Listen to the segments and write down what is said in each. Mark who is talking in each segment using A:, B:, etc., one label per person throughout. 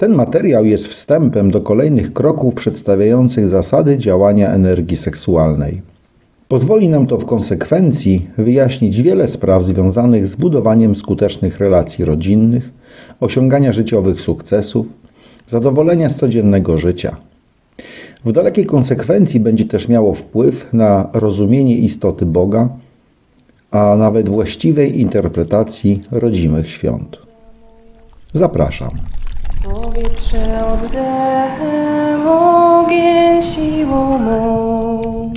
A: Ten materiał jest wstępem do kolejnych kroków przedstawiających zasady działania energii seksualnej. Pozwoli nam to w konsekwencji wyjaśnić wiele spraw związanych z budowaniem skutecznych relacji rodzinnych, osiągania życiowych sukcesów, zadowolenia z codziennego życia. W dalekiej konsekwencji będzie też miało wpływ na rozumienie istoty Boga, a nawet właściwej interpretacji rodzimych świąt. Zapraszam.
B: Powietrze oddechem, ogień siłą mą.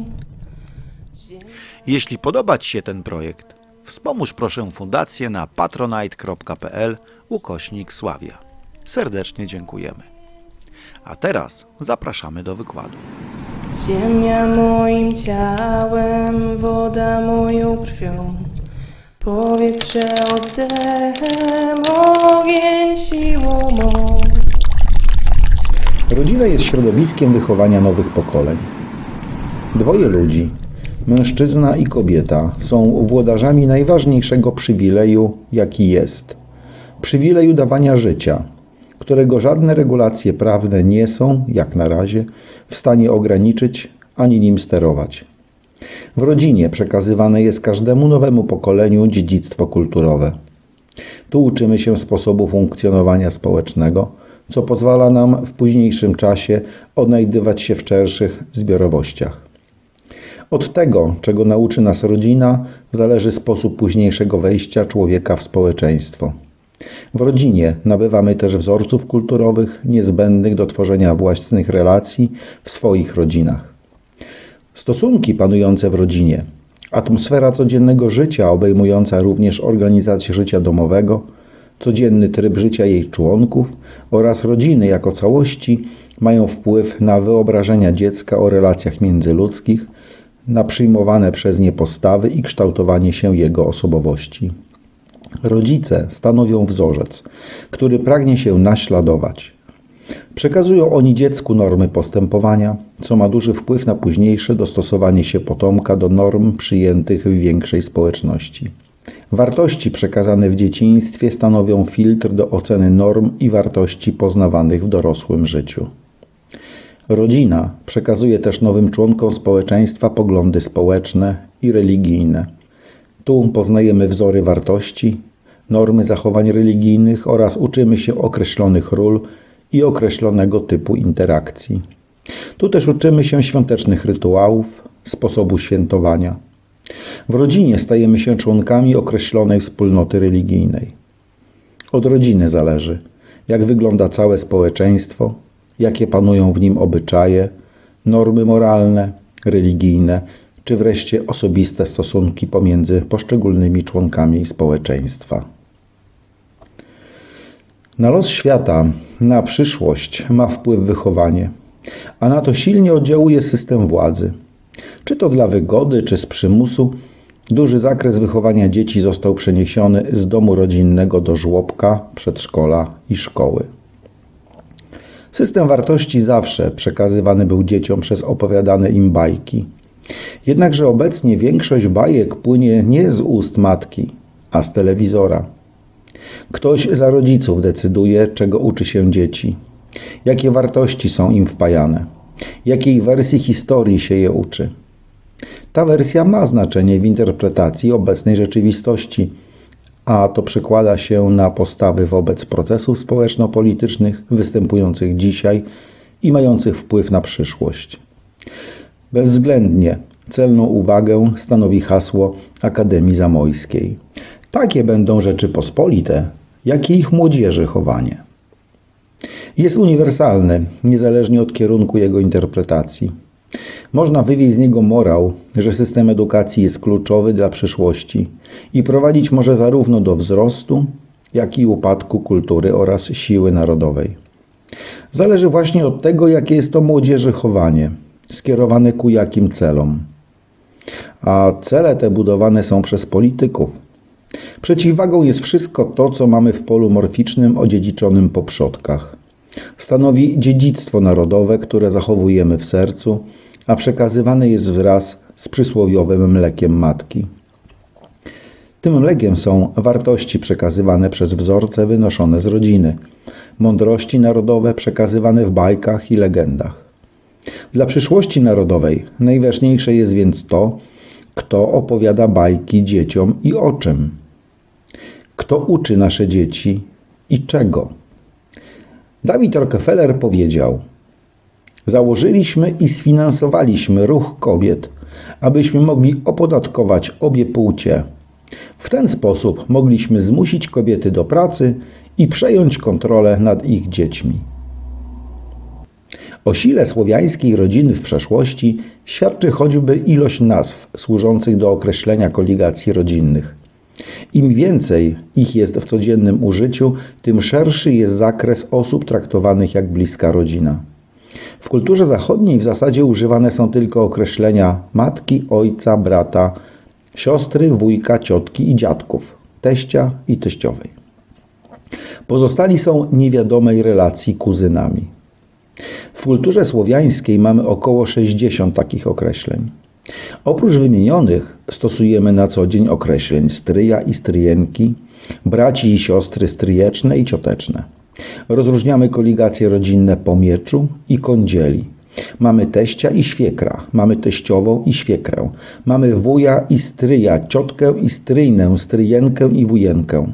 C: Jeśli podoba Ci się ten projekt, wspomóż proszę fundację na patronite.pl ukośnik Sławia. Serdecznie dziękujemy. A teraz zapraszamy do wykładu.
B: Ziemia moim ciałem, woda moją krwią. Powietrze oddechem, ogień siłą mą.
A: Rodzina jest środowiskiem wychowania nowych pokoleń. Dwoje ludzi, mężczyzna i kobieta, są włodarzami najważniejszego przywileju, jaki jest przywileju dawania życia, którego żadne regulacje prawne nie są, jak na razie, w stanie ograniczyć ani nim sterować. W rodzinie przekazywane jest każdemu nowemu pokoleniu dziedzictwo kulturowe. Tu uczymy się sposobu funkcjonowania społecznego, co pozwala nam w późniejszym czasie odnajdywać się w szerszych zbiorowościach. Od tego, czego nauczy nas rodzina, zależy sposób późniejszego wejścia człowieka w społeczeństwo. W rodzinie nabywamy też wzorców kulturowych niezbędnych do tworzenia własnych relacji w swoich rodzinach. Stosunki panujące w rodzinie, atmosfera codziennego życia obejmująca również organizację życia domowego, codzienny tryb życia jej członków oraz rodziny jako całości mają wpływ na wyobrażenia dziecka o relacjach międzyludzkich, na przyjmowane przez nie postawy i kształtowanie się jego osobowości. Rodzice stanowią wzorzec, który pragnie się naśladować. Przekazują oni dziecku normy postępowania, co ma duży wpływ na późniejsze dostosowanie się potomka do norm przyjętych w większej społeczności. Wartości przekazane w dzieciństwie stanowią filtr do oceny norm i wartości poznawanych w dorosłym życiu. Rodzina przekazuje też nowym członkom społeczeństwa poglądy społeczne i religijne. Tu poznajemy wzory wartości, normy zachowań religijnych oraz uczymy się określonych ról i określonego typu interakcji. Tu też uczymy się świątecznych rytuałów, sposobu świętowania. W rodzinie stajemy się członkami określonej wspólnoty religijnej. Od rodziny zależy, jak wygląda całe społeczeństwo, jakie panują w nim obyczaje, normy moralne, religijne, czy wreszcie osobiste stosunki pomiędzy poszczególnymi członkami społeczeństwa. Na los świata, na przyszłość ma wpływ wychowanie, a na to silnie oddziałuje system władzy. Czy to dla wygody, czy z przymusu, duży zakres wychowania dzieci został przeniesiony z domu rodzinnego do żłobka, przedszkola i szkoły. System wartości zawsze przekazywany był dzieciom przez opowiadane im bajki. Jednakże obecnie większość bajek płynie nie z ust matki, a z telewizora. Ktoś za rodziców decyduje, czego uczy się dzieci, jakie wartości są im wpajane, jakiej wersji historii się je uczy. Ta wersja ma znaczenie w interpretacji obecnej rzeczywistości, a to przekłada się na postawy wobec procesów społeczno-politycznych występujących dzisiaj i mających wpływ na przyszłość. Bezwzględnie celną uwagę stanowi hasło Akademii Zamojskiej. Takie będą Rzeczypospolite, jak i ich młodzieży chowanie. Jest uniwersalny, niezależnie od kierunku jego interpretacji. Można wywieźć z niego morał, że system edukacji jest kluczowy dla przyszłości i prowadzić może zarówno do wzrostu, jak i upadku kultury oraz siły narodowej. Zależy właśnie od tego, jakie jest to młodzieży chowanie, skierowane ku jakim celom. A cele te budowane są przez polityków. Przeciwwagą jest wszystko to, co mamy w polu morficznym odziedziczonym po przodkach. Stanowi dziedzictwo narodowe, które zachowujemy w sercu, a przekazywane jest wraz z przysłowiowym mlekiem matki. Tym legiem są wartości przekazywane przez wzorce wynoszone z rodziny, mądrości narodowe przekazywane w bajkach i legendach. Dla przyszłości narodowej najważniejsze jest więc to, kto opowiada bajki dzieciom i o czym. Kto uczy nasze dzieci i czego. Dawid Rockefeller powiedział: Założyliśmy i sfinansowaliśmy ruch kobiet, abyśmy mogli opodatkować obie płcie. W ten sposób mogliśmy zmusić kobiety do pracy i przejąć kontrolę nad ich dziećmi. O sile słowiańskiej rodziny w przeszłości świadczy choćby ilość nazw służących do określenia koligacji rodzinnych. Im więcej ich jest w codziennym użyciu, tym szerszy jest zakres osób traktowanych jak bliska rodzina. W kulturze zachodniej w zasadzie używane są tylko określenia matki, ojca, brata, siostry, wujka, ciotki i dziadków, teścia i teściowej. Pozostali są niewiadomej relacji kuzynami. W kulturze słowiańskiej mamy około 60 takich określeń. Oprócz wymienionych stosujemy na co dzień określeń stryja i stryjenki, braci i siostry stryjeczne i cioteczne. Rozróżniamy koligacje rodzinne po mieczu i kądzieli. Mamy teścia i świekra, mamy teściową i świekrę, mamy wuja i stryja, ciotkę i stryjnę, stryjenkę i wujenkę.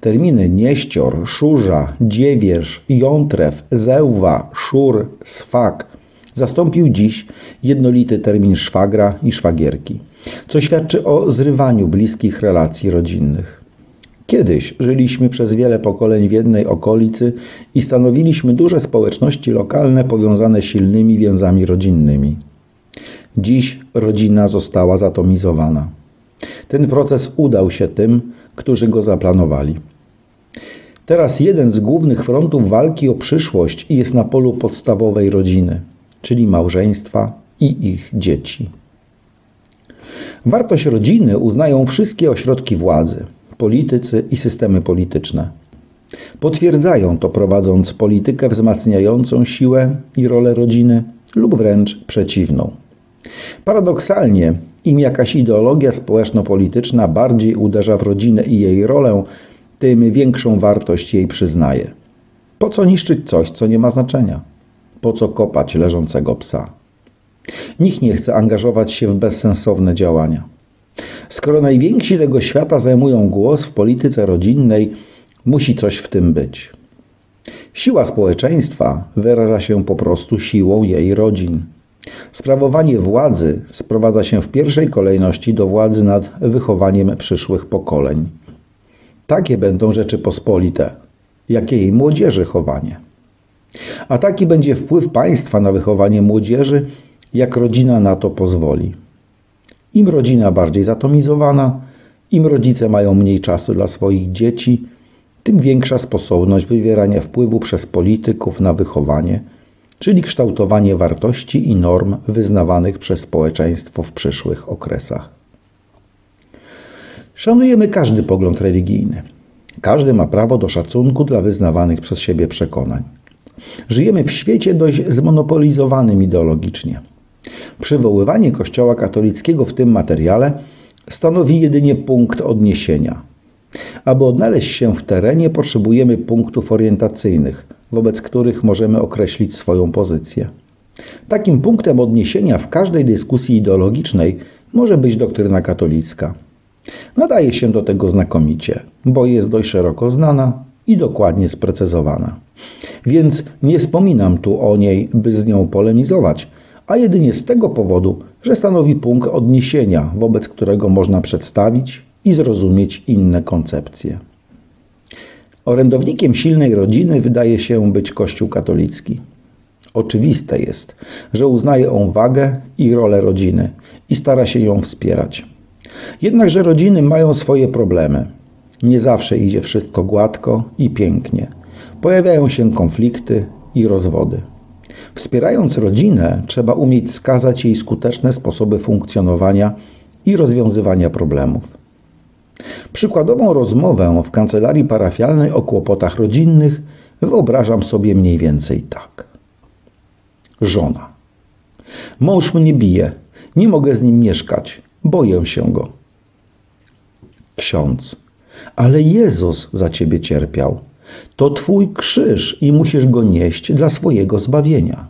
A: Terminy nieścior, szurza, dziewierz, jątrew, zełwa, szur, swak zastąpił dziś jednolity termin szwagra i szwagierki, co świadczy o zrywaniu bliskich relacji rodzinnych. Kiedyś żyliśmy przez wiele pokoleń w jednej okolicy i stanowiliśmy duże społeczności lokalne powiązane silnymi więzami rodzinnymi. Dziś rodzina została zatomizowana. Ten proces udał się tym, którzy go zaplanowali. Teraz jeden z głównych frontów walki o przyszłość jest na polu podstawowej rodziny, czyli małżeństwa i ich dzieci. Wartość rodziny uznają wszystkie ośrodki władzy, politycy i systemy polityczne. Potwierdzają to prowadząc politykę wzmacniającą siłę i rolę rodziny lub wręcz przeciwną. Paradoksalnie, im jakaś ideologia społeczno-polityczna bardziej uderza w rodzinę i jej rolę, tym większą wartość jej przyznaje. Po co niszczyć coś, co nie ma znaczenia? Po co kopać leżącego psa? Nikt nie chce angażować się w bezsensowne działania. Skoro najwięksi tego świata zajmują głos w polityce rodzinnej, musi coś w tym być. Siła społeczeństwa wyraża się po prostu siłą jej rodzin. Sprawowanie władzy sprowadza się w pierwszej kolejności do władzy nad wychowaniem przyszłych pokoleń. Takie będą Rzeczypospolite, jak jej młodzieży chowanie. A taki będzie wpływ państwa na wychowanie młodzieży, jak rodzina na to pozwoli. Im rodzina bardziej zatomizowana, im rodzice mają mniej czasu dla swoich dzieci, tym większa sposobność wywierania wpływu przez polityków na wychowanie, czyli kształtowanie wartości i norm wyznawanych przez społeczeństwo w przyszłych okresach. Szanujemy każdy pogląd religijny. Każdy ma prawo do szacunku dla wyznawanych przez siebie przekonań. Żyjemy w świecie dość zmonopolizowanym ideologicznie. Przywoływanie Kościoła katolickiego w tym materiale stanowi jedynie punkt odniesienia. Aby odnaleźć się w terenie, potrzebujemy punktów orientacyjnych, wobec których możemy określić swoją pozycję. Takim punktem odniesienia w każdej dyskusji ideologicznej może być doktryna katolicka. Nadaje się do tego znakomicie, bo jest dość szeroko znana i dokładnie sprecyzowana. Więc nie wspominam tu o niej, by z nią polemizować, a jedynie z tego powodu, że stanowi punkt odniesienia, wobec którego można przedstawić i zrozumieć inne koncepcje. Orędownikiem silnej rodziny wydaje się być Kościół katolicki. Oczywiste jest, że uznaje on wagę i rolę rodziny i stara się ją wspierać. Jednakże rodziny mają swoje problemy. Nie zawsze idzie wszystko gładko i pięknie. Pojawiają się konflikty i rozwody. Wspierając rodzinę, trzeba umieć wskazać jej skuteczne sposoby funkcjonowania i rozwiązywania problemów. Przykładową rozmowę w kancelarii parafialnej o kłopotach rodzinnych wyobrażam sobie mniej więcej tak. Żona. Mąż mnie bije. Nie mogę z nim mieszkać. Boję się go. Ksiądz. Ale Jezus za ciebie cierpiał. To twój krzyż i musisz go nieść dla swojego zbawienia.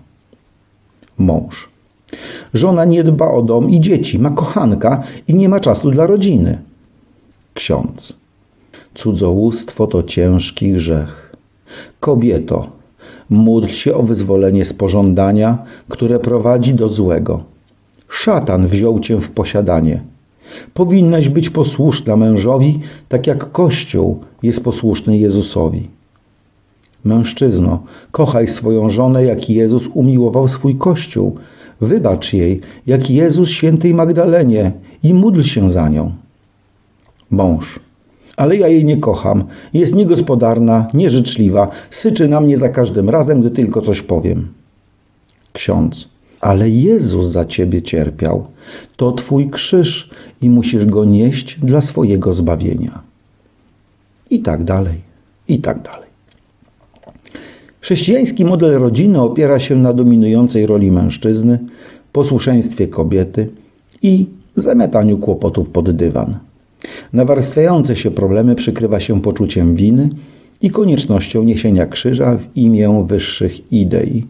A: Mąż. Żona nie dba o dom i dzieci, ma kochanka i nie ma czasu dla rodziny. Ksiądz. Cudzołóstwo to ciężki grzech. Kobieto, módl się o wyzwolenie z pożądania, które prowadzi do złego. Szatan wziął cię w posiadanie. Powinnaś być posłuszna mężowi, tak jak Kościół jest posłuszny Jezusowi. Mężczyzno, kochaj swoją żonę, jak Jezus umiłował swój Kościół. Wybacz jej, jak Jezus świętej Magdalenie i módl się za nią. Mąż. Ale ja jej nie kocham. Jest niegospodarna, nieżyczliwa, syczy na mnie za każdym razem, gdy tylko coś powiem. Ksiądz. Ale Jezus za ciebie cierpiał. To twój krzyż i musisz go nieść dla swojego zbawienia. I tak dalej, i tak dalej. Chrześcijański model rodziny opiera się na dominującej roli mężczyzny, posłuszeństwie kobiety i zamiataniu kłopotów pod dywan. Nawarstwiające się problemy przykrywa się poczuciem winy i koniecznością niesienia krzyża w imię wyższych idei.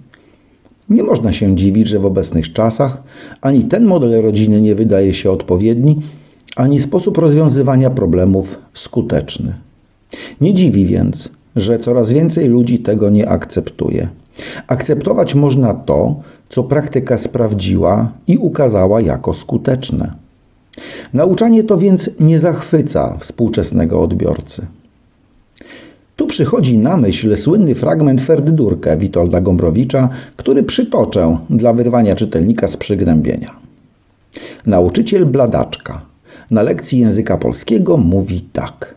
A: Nie można się dziwić, że w obecnych czasach ani ten model rodziny nie wydaje się odpowiedni, ani sposób rozwiązywania problemów skuteczny. Nie dziwi więc, że coraz więcej ludzi tego nie akceptuje. Akceptować można to, co praktyka sprawdziła i ukazała jako skuteczne. Nauczanie to więc nie zachwyca współczesnego odbiorcy. Tu przychodzi na myśl słynny fragment Ferdydurkę Witolda Gombrowicza, który przytoczę dla wyrwania czytelnika z przygnębienia. Nauczyciel Bladaczka na lekcji języka polskiego mówi tak.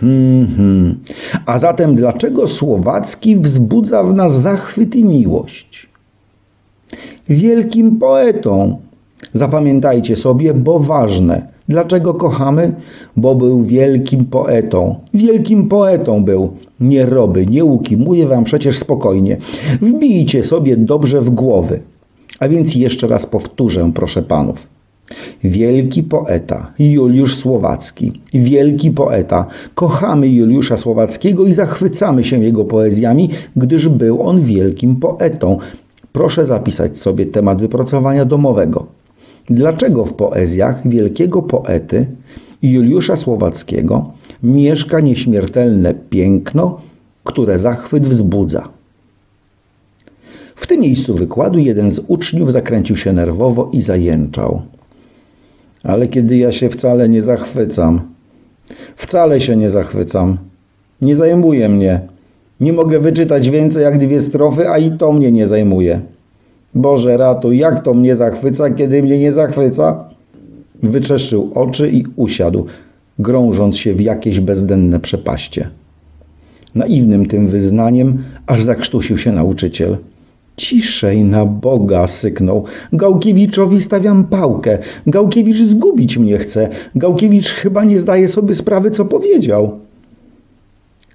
A: Hmm, hmm. A zatem dlaczego Słowacki wzbudza w nas zachwyt i miłość? Wielkim poetą, Zapamiętajcie sobie, bo ważne. Dlaczego kochamy? Bo był wielkim poetą. Wielkim poetą był. Nie roby, nie łuki. Mówię wam przecież spokojnie. Wbijcie sobie dobrze w głowy. A więc jeszcze raz powtórzę, proszę panów. Wielki poeta Juliusz Słowacki, wielki poeta. Kochamy Juliusza Słowackiego i zachwycamy się jego poezjami, gdyż był on wielkim poetą. Proszę zapisać sobie temat wypracowania domowego. Dlaczego w poezjach wielkiego poety Juliusza Słowackiego mieszka nieśmiertelne piękno, które zachwyt wzbudza? W tym miejscu wykładu jeden z uczniów zakręcił się nerwowo i zajęczał. Ale kiedy ja się wcale nie zachwycam, wcale się nie zachwycam, nie zajmuje mnie. Nie mogę wyczytać więcej jak dwie strofy, a i to mnie nie zajmuje. Boże ratuj, jak to mnie zachwyca, kiedy mnie nie zachwyca? Wytrzeszczył oczy i usiadł, grążąc się w jakieś bezdenne przepaście. Naiwnym tym wyznaniem aż zakrztusił się nauczyciel. Ciszej na Boga, syknął. Gałkiewiczowi stawiam pałkę. Gałkiewicz zgubić mnie chce. Gałkiewicz chyba nie zdaje sobie sprawy, co powiedział.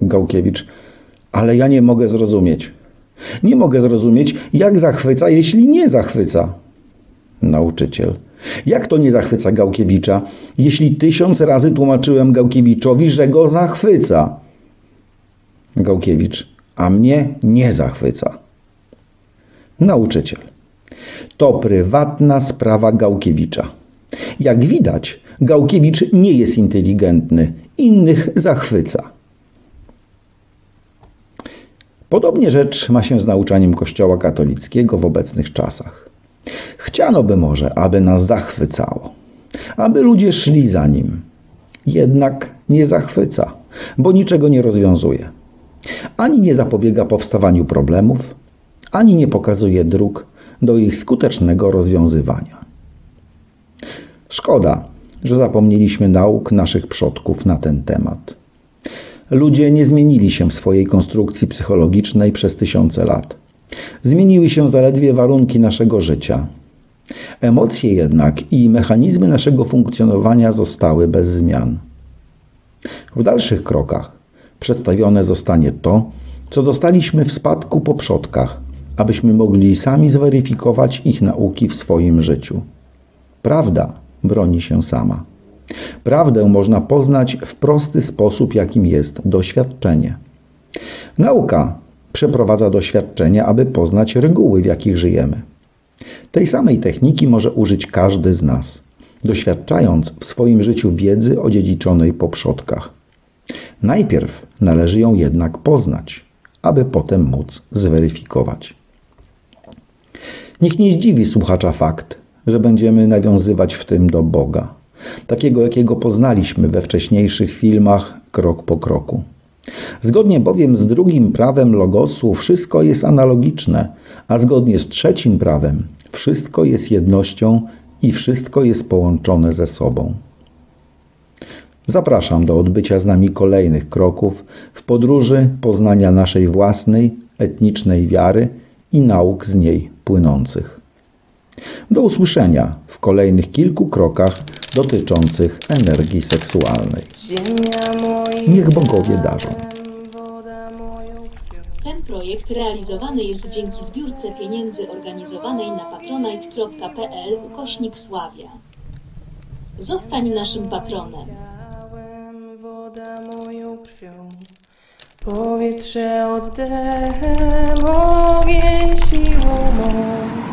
A: Gałkiewicz, ale ja nie mogę zrozumieć. Nie mogę zrozumieć, jak zachwyca, jeśli nie zachwyca. Nauczyciel. Jak to nie zachwyca Gałkiewicza, jeśli tysiąc razy tłumaczyłem Gałkiewiczowi, że go zachwyca? Gałkiewicz. A mnie nie zachwyca. Nauczyciel. To prywatna sprawa Gałkiewicza. Jak widać, Gałkiewicz nie jest inteligentny, innych zachwyca. Podobnie rzecz ma się z nauczaniem Kościoła katolickiego w obecnych czasach. Chciano by może, aby nas zachwycało, aby ludzie szli za nim. Jednak nie zachwyca, bo niczego nie rozwiązuje. Ani nie zapobiega powstawaniu problemów, ani nie pokazuje dróg do ich skutecznego rozwiązywania. Szkoda, że zapomnieliśmy nauk naszych przodków na ten temat. Ludzie nie zmienili się w swojej konstrukcji psychologicznej przez tysiące lat. Zmieniły się zaledwie warunki naszego życia. Emocje jednak i mechanizmy naszego funkcjonowania zostały bez zmian. W dalszych krokach przedstawione zostanie to, co dostaliśmy w spadku po przodkach, abyśmy mogli sami zweryfikować ich nauki w swoim życiu. Prawda broni się sama. Prawdę można poznać w prosty sposób, jakim jest doświadczenie. Nauka przeprowadza doświadczenia, aby poznać reguły, w jakich żyjemy. Tej samej techniki może użyć każdy z nas, doświadczając w swoim życiu wiedzy odziedziczonej po przodkach. Najpierw należy ją jednak poznać, aby potem móc zweryfikować. Niech nie zdziwi słuchacza fakt, że będziemy nawiązywać w tym do Boga, takiego jakiego poznaliśmy we wcześniejszych filmach krok po kroku. Zgodnie bowiem z drugim prawem logosu wszystko jest analogiczne, a zgodnie z trzecim prawem wszystko jest jednością i wszystko jest połączone ze sobą. Zapraszam do odbycia z nami kolejnych kroków w podróży poznania naszej własnej, etnicznej wiary i nauk z niej płynących. Do usłyszenia w kolejnych kilku krokach dotyczących energii seksualnej. Niech bogowie darzą.
D: Ten projekt realizowany jest dzięki zbiórce pieniędzy organizowanej na patronite.pl ukośnik Sławia. Zostań naszym patronem.
B: Woda moją krwią. Powietrze oddechem, ogień siłą mą.